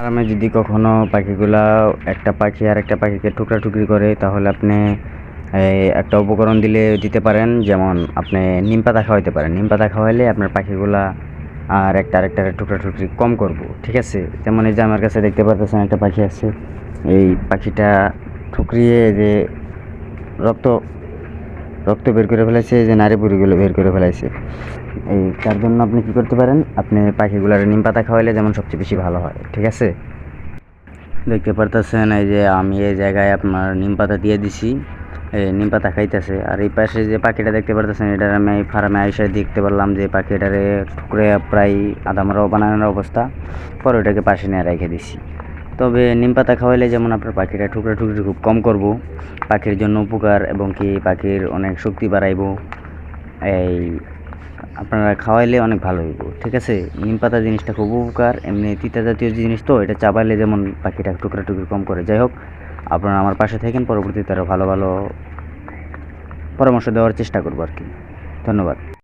ফার্মে যদি কখনো পাখিগুলা একটা পাখি আর একটা পাখিকে টুকরা টুকরি করে, তাহলে আপনি একটা উপকরণ দিলে দিতে পারেন। যেমন আপনি নিম পাতা খাওয়াইতে পারেন। নিম পাতা খাওয়াইলে আপনার পাখিগুলা আর একটা আরেকটা টুকরা টুকরি কম করব। ঠিক আছে? যেমন এই যে আমার কাছে দেখতে পারতেছেন একটা পাখি আছে। এই পাখিটা ঠুকরিয়ে যে রক্ত রক্ত বের করে ফেলাইছে যে নারী বুড়িগুলো বের করে ফেলাইছে। এই তার জন্য আপনি কি করতে পারেন? আপনি পাখিগুলার নিম পাতা খাওয়াইলে যেমন সবচেয়ে বেশি ভালো হয়, ঠিক আছে? দেখতে পারতেছেন, এই যে আমি এই জায়গায় আপনার নিম পাতা দিয়ে দিছি, এই নিম পাতা খাইতেছে। আর এই পাশে যে পাখিটা দেখতে পারতেছেন, এটার আমি ফার্মে আইসা দেখতে পারলাম যে পাখিটারে ঠুকরে প্রায় আদামরাও বানানোর অবস্থা, পরে ওটাকে পাশে নিয়ে রেখে দিছি। তবে নিম পাতা খাওয়াইলে যেমন আপনার পাখিটা টুকরা টুকরি খুব কম করব, পাখির জন্য উপকার এবং কি পাখির অনেক শক্তি বাড়াইব, এই আপনারা খাওয়াইলে অনেক ভালো হইব, ঠিক আছে? নিম পাতা জিনিসটা খুব উপকার, এমনি তিতা জাতীয় জিনিস তো, এটা চাবাইলে যেমন পাখিটা টুকরা টুকরি কম করে। যাই হোক, আপনারা আমার পাশে থাকেন, পরবর্তীতে আরও ভালো ভালো পরামর্শ দেওয়ার চেষ্টা করব আর কি। ধন্যবাদ।